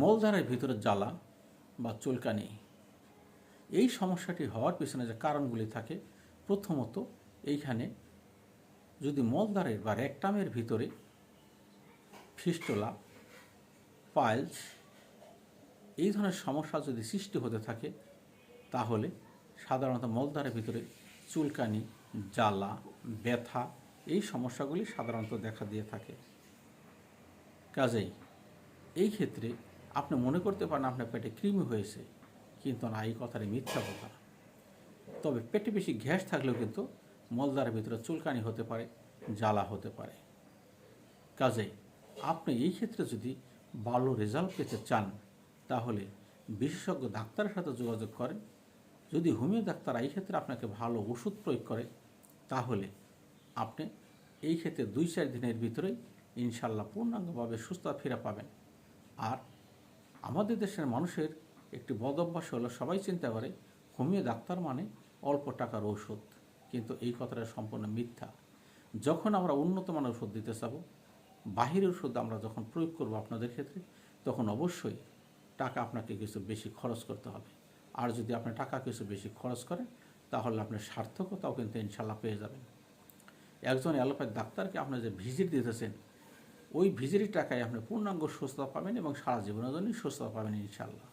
মলদ্বারের ভিতরে জ্বালা বা চুলকানি, এই সমস্যাটি হওয়ার পিছনে যে কারণগুলি থাকে, প্রথমত এইখানে যদি মলদ্বারের বা রেকটামের ভিতরে ফিস্টোলা, পাইলস এই ধরনের সমস্যা যদি সৃষ্টি হতে থাকে, তাহলে সাধারণত মলদ্বারের ভিতরে চুলকানি, জ্বালা, ব্যথা এই সমস্যাগুলি সাধারণত দেখা দিয়ে থাকে। কাজেই এই ক্ষেত্রে আপনি মনে করতে পারেন আপনার পেটে কৃমি হয়েছে, কিন্তু না, এই কথাটি মিথ্যা কথা তবে পেটে বেশি গ্যাস থাকলেও কিন্তু মলদ্বারের ভিতরে চুলকানি হতে পারে, জ্বালা হতে পারে। কাজে আপনি এই ক্ষেত্রে যদি ভালো রেজাল্ট পেতে চান, তাহলে বিশেষজ্ঞ ডাক্তারের সাথে যোগাযোগ করেন। যদি হোমিও ডাক্তার এই ক্ষেত্রে আপনাকে ভালো ওষুধ প্রয়োগ করে, তাহলে আপনি এই ক্ষেত্রে দুই চার দিনের ভিতরেই ইনশাল্লাহ পূর্ণাঙ্গভাবে সুস্থ ফিরে পাবেন। আর আমাদের দেশের মানুষের একটি বদ অভ্যাস হলো, সবাই চিন্তা করে হোমিও ডাক্তার মানে অল্প টাকার ঔষধ। কিন্তু এই কথাটা সম্পূর্ণ মিথ্যা। যখন আমরা উন্নত মানের ওষুধ দিতে চাবো, বাহিরের ওষুধ আমরা যখন প্রয়োগ করব আপনাদের ক্ষেত্রে, তখন অবশ্যই টাকা আপনাকে কিছু বেশি খরচ করতে হবে। আর যদি আপনি টাকা কিছু বেশি খরচ করেন, তাহলে আপনি সার্থকতাও কিন্তু ইনশাল্লাহ পেয়ে যাবেন। একজন অ্যালোপ্যাথ ডাক্তারকে আপনি যে ভিজিট দিতেছেন ওই ভিজিটের টাকায় আপনি পূর্ণাঙ্গ সুস্থতা পাবেন এবং সারা জীবনের জন্যই সুস্থতা পাবেন ইনশাল্লাহ